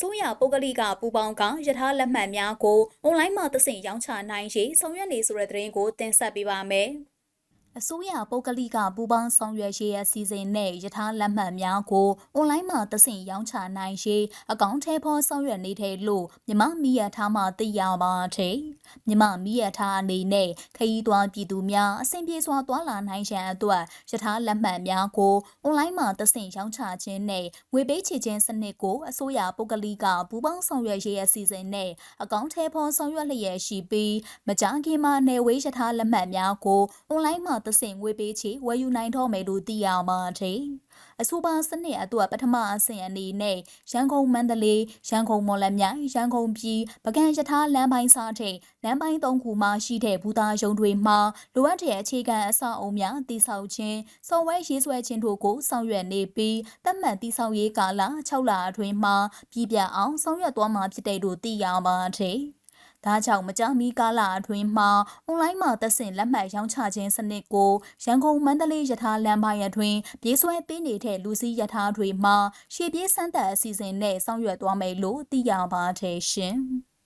စိုးရပုဂ္ဂလိကပူပေါင်းကယထာလက်မှတ်များကိုအွန်လိုင်းမှာသဆင့်ရောင်းချနိုင်ရေးဆောင်ရွက်နေဆိုတဲ့သတင်းကိုတင်ဆက်ပေးပါမယ်။ အစိုးရပုဂ္ဂလိကပူပေါင်းဆောင်ရွက်ရေးအစီအစဉ်နဲ့ယထာလက်မှတ်များကိုအွန်လိုင်းမှာသဆင့်ရောင်းချနိုင်ရေးအကောင့်ထဲပေါ်ဆောင်ရွက်နေတဲ့လို့မြမမီရထားမှသိရပါတယ်။မြမမီရထားအနေနဲ့ခရီးသွားပြည်သူများအဆင်ပြေစွာသွားလာနိုင်ရန်အတွက်ယထာလက်မှတ်များကိုအွန်လိုင်းမှာသဆင့်ရောင်းချခြင်းနဲ့ငွေပေးချေခြင်းစနစ်ကိုအစိုးရပုဂ္ဂလိကပူပေါင်းဆောင်ရွက်ရေးအစီအစဉ်နဲ့အကောင့်ထဲပေါ်ဆောင်ရွက်လျက်ရှိပြီးမကြာခင်မှာနယ်ဝေးယထာလက်မှတ်များကိုအွန်လိုင်းမှာသဆင့်ငွေပေးချေဝယ်ယူနိုင်တော့မယ်လို့သိရပါတယ်။အဆိုပါစနစ်အတွက်ပထမအဆင့်အနေနဲ့ရန်ကုန်မန္တလေးရန်ကုန်မော်လမြိုင်ရန်ကုန်ပြည်ပကံရထားလမ်းပိုင်းစားတဲ့လမ်းပိုင်းသုံးခုမှရှိတဲ့ဘူတာရုံတွေမှာလိုအပ်တဲ့အခြေခံအဆောက်အအုံများတည်ဆောက်ခြင်းစုံဝဲရေးဆွဲခြင်းတို့ကိုဆောင်ရွက်နေပြီးတတ်မှတ်တည်ဆောက်ရေးကာလ6လအတွင်းမှာပြည်ပြအောင်ဆောင်ရွက်သွားမှာဖြစ်တဲ့လို့သိရပါတယ်။ ဒါကြောင့်မကြာမီကာလအတွင်းမှာအွန်လိုင်းမှာသက်ဆင့်လက်မှတ်ရောင်းချခြင်းစနစ်ကိုရန်ကုန်မန္တလေးရထားလမ်းပိုင်းအတွင်းပြေးဆွဲပေးနေတဲ့လူစီးရထားတွေမှာရှေ့ပြေးစမ်းသပ်အစီအစဉ်နဲ့ဆောင်ရွက်သွားမယ်လို့သိရပါတယ်ရှင်။